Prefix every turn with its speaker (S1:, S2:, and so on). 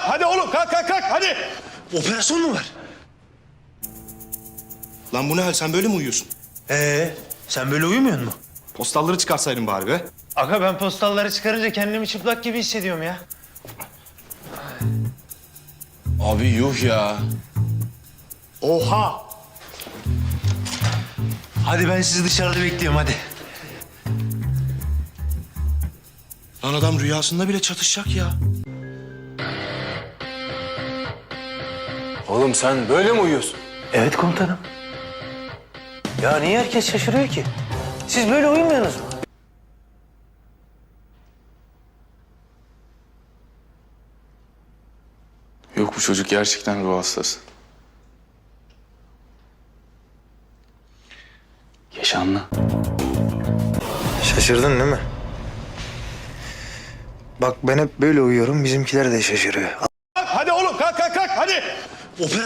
S1: Hadi oğlum kalk kalk kalk hadi.
S2: Operasyon mu var?
S1: Lan bu ne hal sen böyle mi uyuyorsun?
S2: Ee, sen böyle uyumuyor musun?
S1: Postalları çıkarsaydın bari be.
S2: Aga ben postalları çıkarınca kendimi çıplak gibi hissediyorum ya.
S3: Abi yuh ya.
S1: Oha.
S2: Hadi ben sizi dışarıda bekliyorum hadi.
S1: Lan adam rüyasında bile çatışacak ya.
S3: Oğlum sen böyle mi uyuyorsun?
S2: Evet komutanım. Ya niye herkes şaşırıyor ki? Siz böyle uyumuyorsunuz mu?
S3: Yok bu çocuk gerçekten ruh hastası. Yaşanlı.
S4: Şaşırdın değil mi? Bak ben hep böyle uyuyorum, bizimkiler de şaşırıyor.
S1: Hadi oğlum kalk kalk kalk hadi.
S2: Operasyon